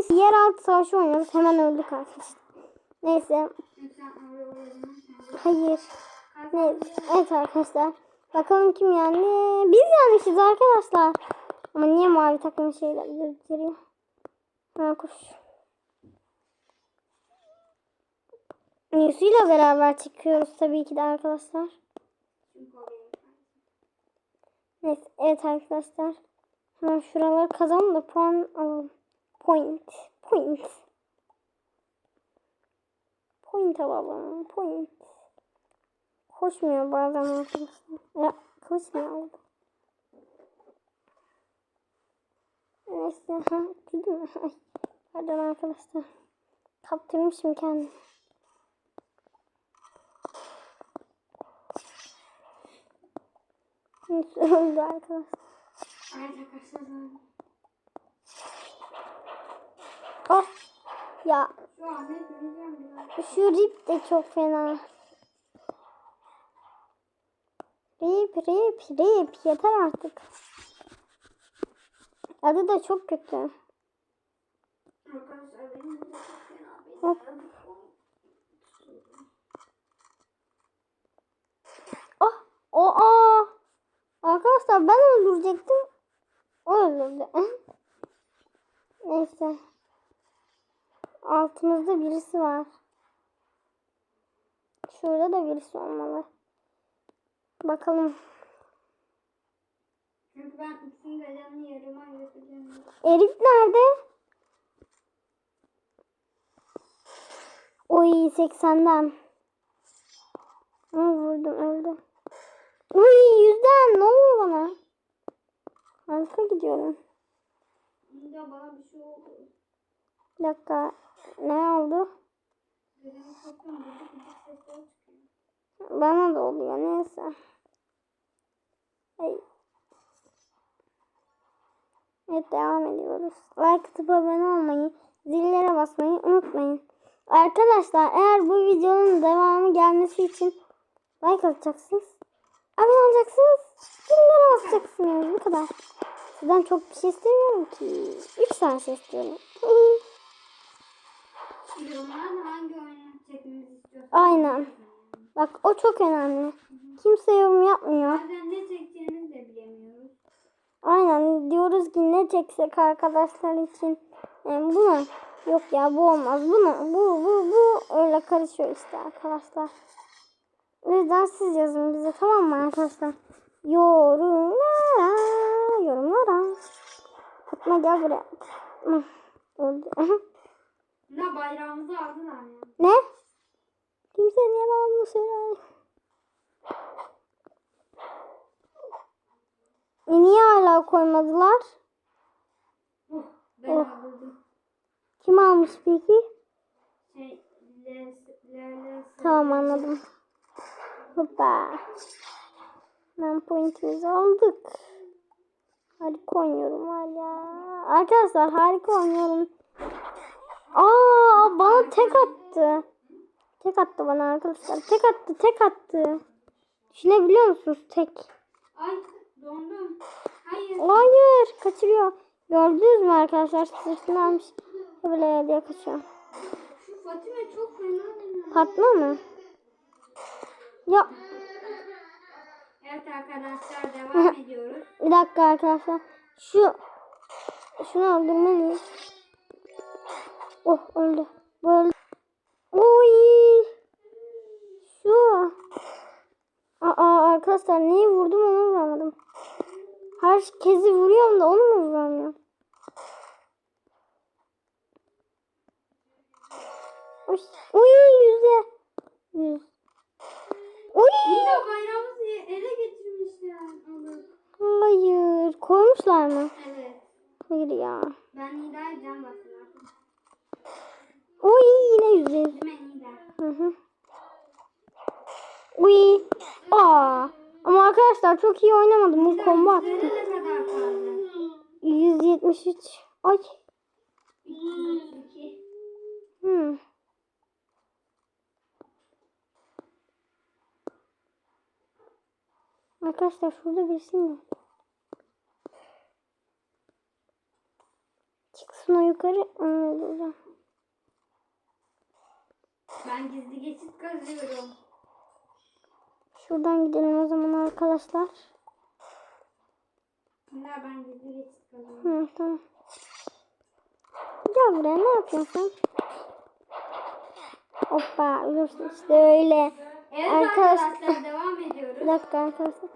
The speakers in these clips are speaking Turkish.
iyisi yeraltı savaşı oynuyoruz. Hemen öldük arkadaşlar. Neyse. Hayır. Ne? Evet arkadaşlar. Bakalım kim yani? Biz yenmişiz arkadaşlar. Ama niye mavi takım şeyler gösteriyor? Ha koş. Yusuf'yla beraber çıkıyoruz tabii ki de arkadaşlar. Neyse evet arkadaşlar. Hemen şuraları kazanalım da puan alalım. Point. Point. Point alalım. Point. Koşmuyor bazen arkadaşlar. Ya koşmuyor. Neyse. Ha, değil mi? Pardon arkadaşlar. Kaptırmışım kendimi. Öldü arkadaşlar. Oh. Ya şu rip de çok fena. Rip rip rip yeter artık. Adı da çok kötü. Hop. Oh, o aa. Arkadaşlar ben öldürecektim. O öldürdü. Neyse. Altımızda birisi var. Şurada da birisi olmalı. Bakalım. Çünkü ben üçünün de canını yarıma götüreceğim. Elif nerede? Oy 80'den. Hı, vurdum öldü. Uy yüzden ne oluyor bana? Harika gidiyorum. Bir bana bir şey oldu. Bir dakika. Ne oldu? Bana da oluyor neyse. Ay. Evet devam ediyoruz. Like atıp abone olmayı, zillere basmayı unutmayın. Arkadaşlar eğer bu videonun devamı gelmesi için like atacaksınız. Abone olacaksınız. Zillere basacaksınız. Bu kadar. Sizden çok bir şey istemiyorum ki. 3 tane şey istiyorum. Yorumlarda hangi oyunu çekmemizi istiyorsun? Aynen. Bak o çok önemli. Kimse yorum yapmıyor. Bazen ne çekeceğimizi de bilemiyoruz. Aynen diyoruz ki ne çeksek arkadaşlar için. Yani bunu yok ya bu olmaz. Bunu bu bu bu öyle karışıyor işte arkadaşlar. O yüzden siz yazın bize tamam mı arkadaşlar? Yorumlara yorumlara. Fatma gel buraya. Öldü. Ne bayrağımızı aldılar ya. ne? Kimse niye bana bunu söylüyor? E niye hala koymadılar? Oh, ben Oh. aldım. Kim almış peki? Şey, Tamam anladım. Hoppa. Ben pointimizi aldık. Harika oynuyorum hala. Arkadaşlar harika oynuyorum. Aa bana tek attı. Tek attı bana arkadaşlar. Tek attı tek attı. Düşünebiliyor musunuz tek? Ay dondum. Hayır. Hayır kaçırıyor. Gördünüz mü arkadaşlar? Sırtlanmış. Böyle diye kaçıyor. Şu Fatime çok fena. Fatma mı? Ya Evet arkadaşlar devam ediyoruz. Bir dakika arkadaşlar. Şu şunu öldürmeliyiz. Oh öldü. Bu öldü. Oy. Şu. Aa arkadaşlar neyi vurdum onu vuramadım. Herkesi vuruyorum da onu mu vuramıyorum? Oy, oy yüzde. Yüz. Oy. Yine bayrağımızı ele geçirmişler. Olur. Hayır. Koymuşlar mı? Evet. Hayır ya. Ben Nida'ya can bastım Oy yine yüzde. yüz. Değil mi Nida? Hı hı. Uy. Aa. Ama arkadaşlar çok iyi oynamadım. Bu combo attı. Üzerine ne kadar kaldı? 173. Ay. 232. Hmm. Arkadaşlar şurada birisi mi? Çıksın o yukarı. Onu. Ben gizli geçit kazıyorum. Şuradan gidelim o zaman arkadaşlar. Bunlar ben gizli geçit kazıyorum. Hı, tamam. Gel buraya ne yapıyorsun? Hoppa ölürsün işte öyle. Evet Arkadaş- arkadaşlar devam ediyoruz. Bir dakika arkadaşlar.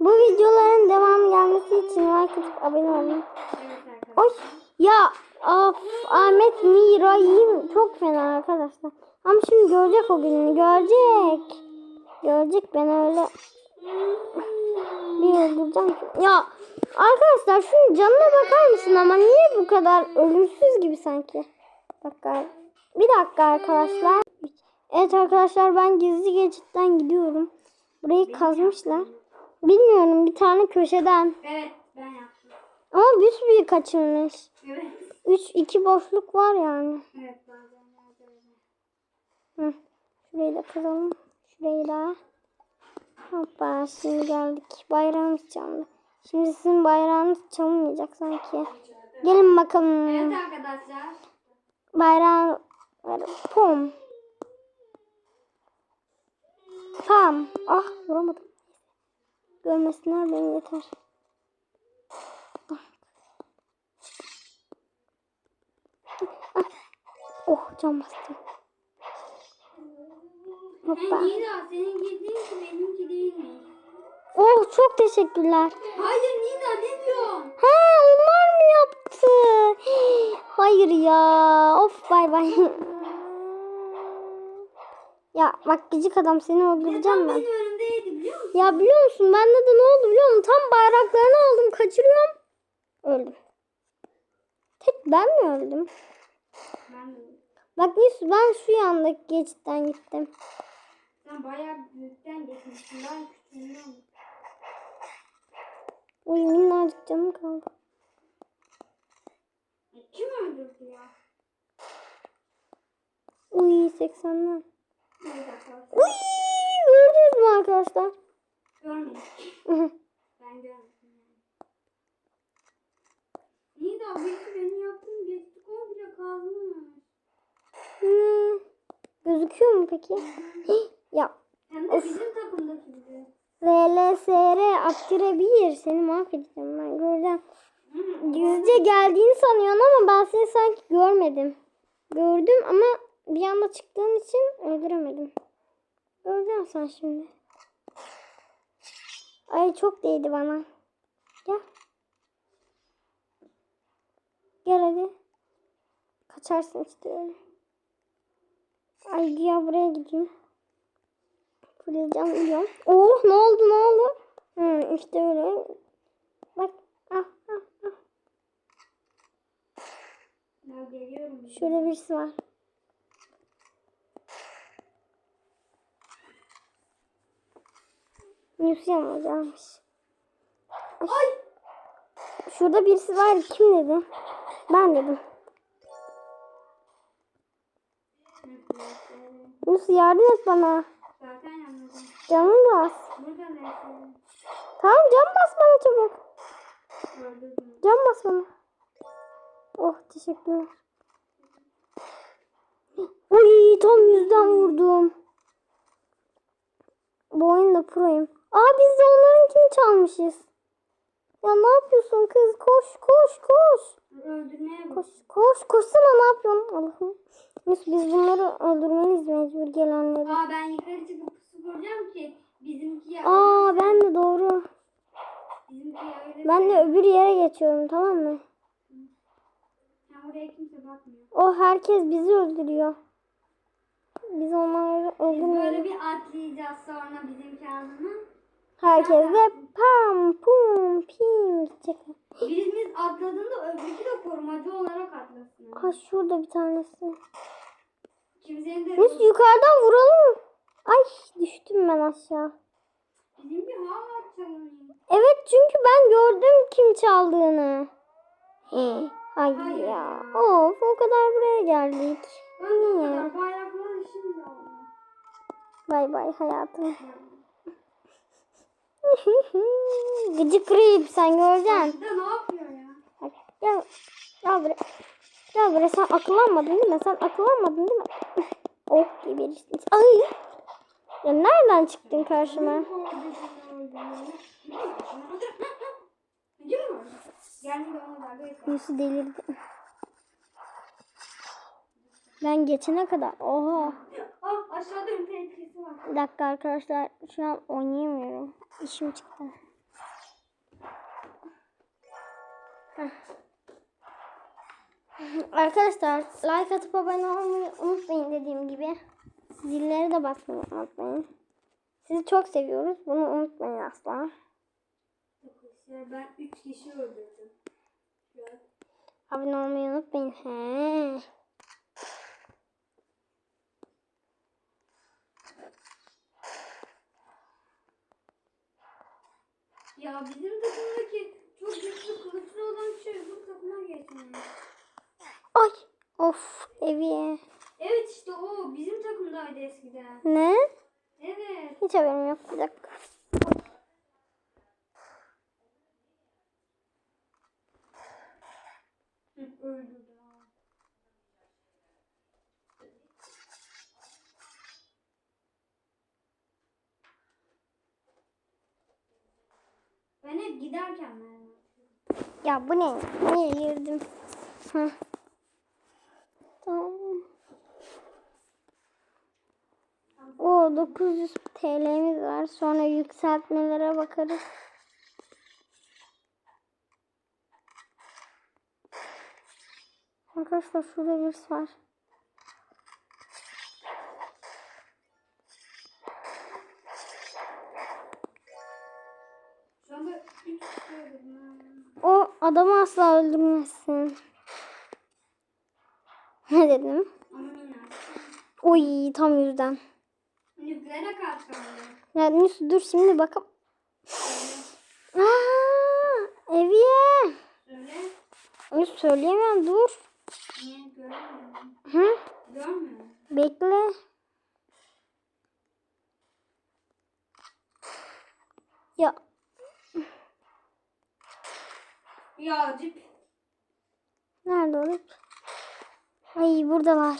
Bu videoların devamı gelmesi için like atıp abone olun. Evet arkadaşlar. Oy ya of Ahmet Miray'ım çok fena arkadaşlar. Ama şimdi görecek o gününü görecek. Görecek ben öyle bir öldüreceğim. ki. Ya arkadaşlar şunun canına bakar mısın ama niye bu kadar ölümsüz gibi sanki? Dakika. Bir dakika arkadaşlar. Evet arkadaşlar ben gizli geçitten gidiyorum. Burayı kazmışlar. Bilmiyorum bir tane köşeden. Evet ben yaptım. Ama büyük kaçılmış. Evet. 3 2 boşluk var yani. Evet bazen. Şurayı da kazalım. Şurayı da. Hoppa şimdi geldik. Bayrağımız çalındı. Şimdi sizin bayrağınız çalınmayacak sanki. Gelin bakalım. Evet arkadaşlar. Bayrağın pom. Pam. Ah vuramadım. Görmesinler beni yeter. Ah. Oh can bastım. Hoppa. Hey Nida senin girdiğin ki benimki değil mi? Oh çok teşekkürler. Hayır Nida ne diyorsun? He onlar mı yaptı? Hayır ya. Of bay bay. ya bak gıcık adam seni öldüreceğim ben. benim önümdeydi biliyor musun? Ya biliyor musun bende de ne oldu biliyor musun? Tam bayraklarını aldım kaçırıyorum. Öldüm. Tek ben mi öldüm? Ben de. Bak Yusuf ben şu yandaki geçitten gittim. Sen bayağı büyükten geçmişsin. Ben küçüğünden. Uy minnacık canım kaldı. Kim öldürdü ya? Uy 80'ler. Evet arkadaşlar. Uy gördünüz mü arkadaşlar? Görmedim. Ben görmedim. yani. Nida birisi benim yaptığım geçti komple kazmış. Ne? Gözüküyor mu peki? ya Hem de bizim takımdaki gibi. RLSR Attire 1 seni mahvedeceğim ben göreceğim. Yüzce geldiğini sanıyorsun ama ben seni sanki görmedim. Gördüm ama bir anda çıktığın için öldüremedim. Göreceksin sen şimdi. Ay çok değdi bana. Gel. Gel hadi. Kaçarsın işte öyle. Ay ya buraya gideyim. Fırlayacağım diyorum. Oh ne oldu ne oldu? Hı, işte öyle. Bak. Ah, ah, ah. Şurada birisi var. Yusuf hocammış. Ay. Şurada birisi var. Kim dedi? Ben dedim. Yusuf yardım et bana. Zaten. Canım bas. Tamam can bas bana çabuk. Can bas bana. Oh teşekkürler. Uy tam yüzden vurdum. Bu oyunda proyum. Aa biz de onlarınkini çalmışız. Ya ne yapıyorsun kız? Koş koş koş. Öldürmeye. Koş koş koşsana ne yapıyorsun? Allah'ım. Yusuf biz bunları öldürmeliyiz mecbur gelenleri. Aa ben yukarı çıkıp pusu kuracağım ki bizimki ya. Aa ben de doğru. Bizimki ya öyle. Ben de öbür yere geçiyorum tamam mı? Sen oraya kimse bakmıyor. O herkes bizi öldürüyor. Biz onları Biz öldürmüyoruz. böyle bir atlayacağız sonra bizimki ardından. Herkes de pam pum pim gidecek. Birimiz atladığında öbürkü de korumacı olarak atlasın. Ha şurada bir tanesi. Kimsenin de Biz yukarıdan vuralım. Ay düştüm ben aşağı. bizimki hala çalınıyor. Evet çünkü ben gördüm kim çaldığını. He, hayır Hayır ya. Of o kadar buraya geldik. Ben Niye? şimdi aldım. Bay bay hayatım. Gıcık grip sen göreceksin. De ne yapıyor ya? Gel. Gel buraya. Gel buraya sen akıllanmadın değil mi? Sen akıllanmadın değil mi? oh geberiştin. Ay. Ya nereden çıktın karşıma? Yüzü delirdi. Ben geçene kadar. Oha. Aşağıda bir tehlikesi var. Bir dakika arkadaşlar. Şu an oynayamıyorum. İşim çıktı. Heh. Arkadaşlar like atıp abone olmayı unutmayın dediğim gibi. Zillere de basmayı unutmayın. Sizi çok seviyoruz. Bunu unutmayın asla. Arkadaşlar ben 3 kişi öldürdüm. Abone olmayı unutmayın. He. Ya bizim takımdaki çok güçlü kılıçlı olan şey öbür takıma geçmiyor. Ay. Of evi. Evet işte o bizim takımdaydı eskiden. Ne? Evet. Hiç haberim yok. Bir dakika. Hı, öldü. Ben hep giderken atıyorum. Ya bu ne? Niye girdim? Heh. Tamam. O 900 TL'miz var. Sonra yükseltmelere bakarız. Arkadaşlar şurada bir var. Şu anda 3 kişi öldürdüm. O adamı asla öldürmezsin. Ne dedim? Oy tam yüzden. Nüklere kaç kaldı? Ya Nüs dur şimdi bakalım. Aa, Eviye. Söyle. Nüs söyleyemem dur. Niye görmüyorum? Hı? Görmüyorum. Bekle. Ya Ya cip. nerede oğlum? Ay buradalar.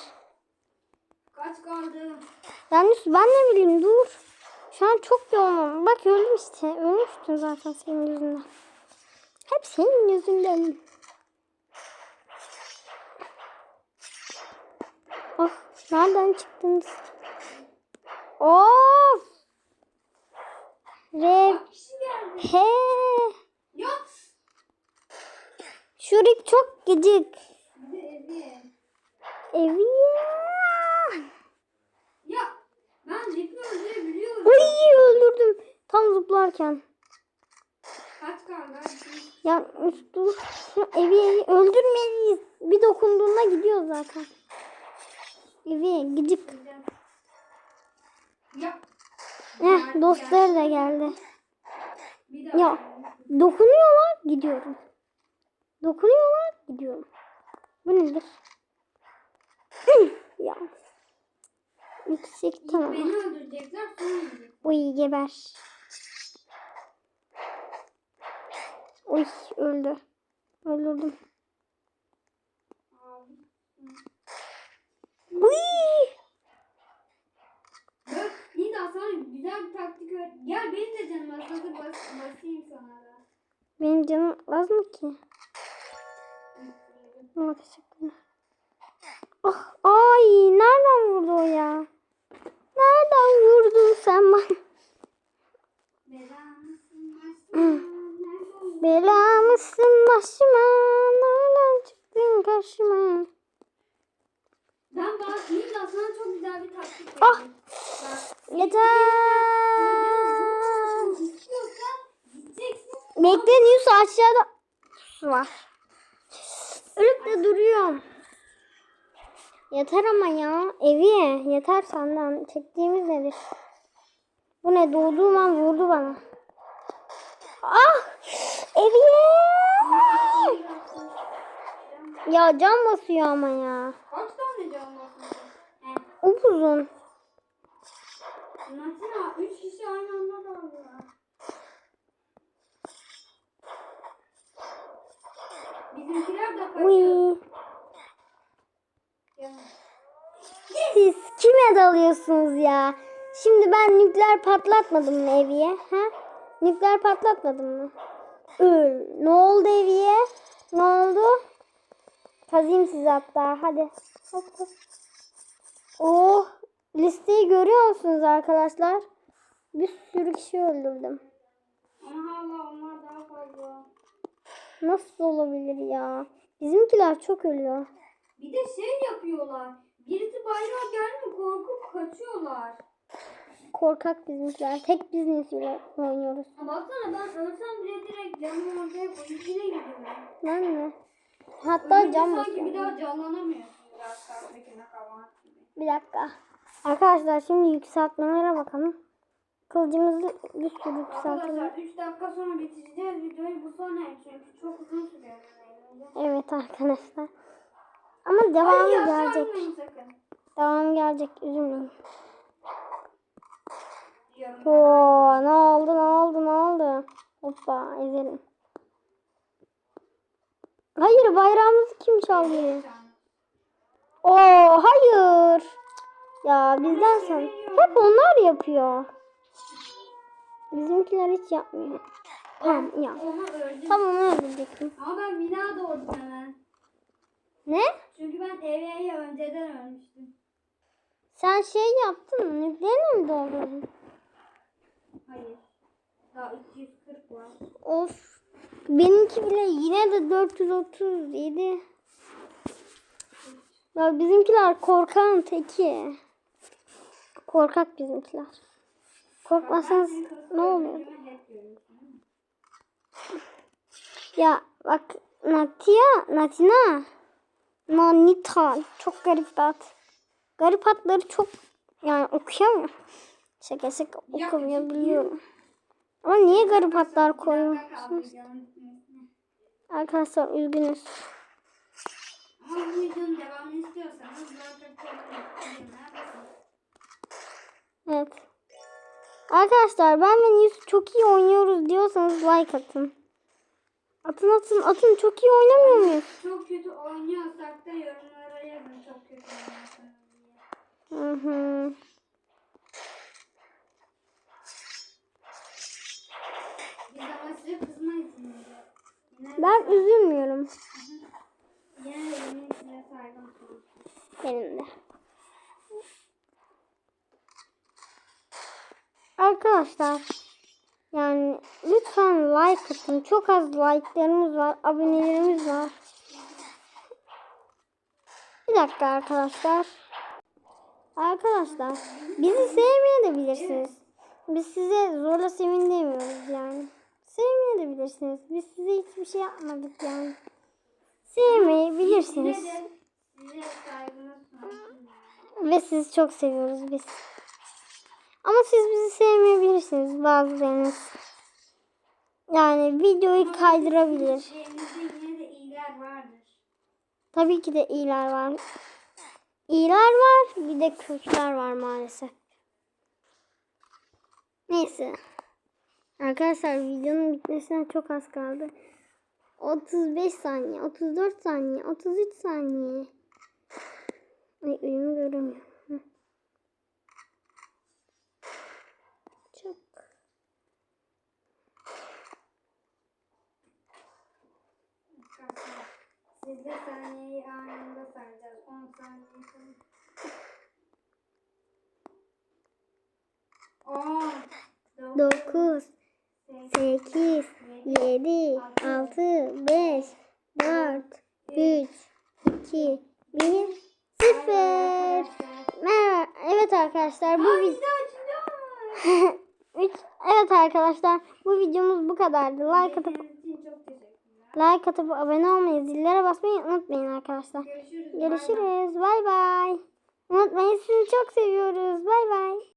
Kaç kaldı? Yani ben ne bileyim dur. Şu an çok yoğunum. Bak öldüm işte. Ölmüştüm zaten senin yüzünden. Hep senin yüzünden. Oh nereden çıktınız? Of. Kişi geldi? He. Ya. Şurik çok gıcık. Evi. Evi. Ya ben cipi Uy öldürdüm. Tam zıplarken. Kaç kaldı? Ya üstü şu evi, öldürmeliyiz. Bir dokunduğunda gidiyor zaten. Evi gıcık. Ya. Heh dostları da geldi. Ya dokunuyorlar gidiyorum. Dokunuyorlar gidiyorum. Bu nedir? ya. Yüksek tamam. Beni öldürecekler Uy geber. Uy öldü. Öldürdüm. Uy. Nida sana güzel bir taktik öğret. Gel benim de canım az hazır bas basayım sana da. Benim canım az mı ki? Ama teşekkürler. Ah, ay nereden vurdu o ya? Nereden vurdun sen bana? Bela mısın başıma? Nerede oldun? Bela mısın başıma? Nereden çıktın karşıma? Ben bak Nida sana çok güzel bir taktik verdim. Ah! Bak. Yeter. İstiyorsan gideceksin. Bekle Yusuf aşağıda su var. Ölüp de duruyorum. Yeter ama ya. Evi yeter senden. Çektiğimiz nedir? Bu ne? Doğduğum an vurdu bana. Ah! Eviye! Ya can basıyor ama ya. Kaç tane can basın? He. Upuzun. Nasıl üç kişi aynı anda dalıyorlar. Bizimkiler de kaçıyor. Uy. siz kime dalıyorsunuz ya? Şimdi ben nükleer patlatmadım mı Evi'ye? Ha? Nükleer patlatmadım mı? Öl. Ne oldu Evi'ye? Ne oldu? Kazayım sizi hatta. Hadi. Hop hop. Oh. Listeyi görüyor musunuz arkadaşlar? Bir sürü kişi öldürdüm. Daha fazla. Nasıl olabilir ya? Bizimkiler çok ölüyor. Bir de şey yapıyorlar. Birisi bayrağı gelmiyor korkup kaçıyorlar. Korkak bizimkiler. Tek biz nesiyle oynuyoruz. Ha baksana ben ölsem bile direkt canım ortaya oyuncuna gidiyorum. Ben mi? Hatta Ölünce cam sanki basıyorum. bir daha canlanamıyorsun. Biraz karşıdakine kabahat gibi. Bir dakika. Arkadaşlar şimdi yükseltmelere bakalım. Kılıcımızı bir sürü yükseltelim. Arkadaşlar 3 dakika sonra bitireceğiz videoyu bu sonra çünkü çok uzun sürüyor. Evet arkadaşlar. Ama devamı Ay gelecek. Devamı gelecek. Üzülmeyin. Oo, ne oldu ne oldu ne oldu? Hoppa ezelim. Hayır bayrağımızı kim çaldı? Oo hayır. Ya bizden sonra hep onlar yapıyor. Bizimkiler hiç yapmıyor. Tamam ya. Onu öldüm. Tamam onu öldürecektim. Ama ben bina doğdum hemen. Ne? Çünkü ben EV'ye önceden ölmüştüm. Sen şey yaptın mı? Nükleerle mi doldurdun? Hayır. Daha 240 var. Of. Benimki bile yine de 437. Ya bizimkiler korkan teki. Korkak bizimkiler. Korkmasanız ne oluyor? Ya bak Natia, Natina, Nanital çok garip bir ad. Garip adları çok yani okuyamıyorum. Şaka şaka okumayabiliyorum. Ama niye garip adlar koyuyorsunuz? Arkadaşlar üzgünüz. Ama bu videonun devamını istiyorsanız like atın. Evet. Arkadaşlar ben ve Yusuf çok iyi oynuyoruz diyorsanız like atın. Atın atın atın çok iyi oynamıyor muyuz? Çok kötü oynuyorsak da yorumlara yazın çok kötü oynuyorsanız diye. Hı hı. Biz ama size kızmayız Ben üzülmüyorum. Yine de benim size saygım sonsuz. Benim de. Arkadaşlar yani lütfen like atın. Çok az like'larımız var. Abonelerimiz var. Bir dakika arkadaşlar. Arkadaşlar bizi sevmeyebilirsiniz. Biz size zorla sevin demiyoruz yani. Sevmeyebilirsiniz. Biz size hiçbir şey yapmadık yani. Sevmeyebilirsiniz. Ve sizi çok seviyoruz biz. Ama siz bizi sevmeyebilirsiniz bazılarınız. Yani videoyu kaydırabilir. Tabii ki de iyiler var. İyiler var bir de kötüler var maalesef. Neyse. Arkadaşlar videonun bitmesine çok az kaldı. 35 saniye, 34 saniye, 33 saniye. Ay önümü göremiyorum. Hı. Çok. Siz de saniyeyi anında sayacağız. 10 saniye sonra. 10 9, 8, 7, 6, 5, 4, 3, 2, 1, 0. Merhaba. Evet arkadaşlar bu video... Evet arkadaşlar bu videomuz bu kadardı. Like atıp. Like atıp abone olmayı, zillere basmayı unutmayın arkadaşlar. Görüşürüz. Görüşürüz. Bay bay. Unutmayın sizi çok seviyoruz. Bay bay.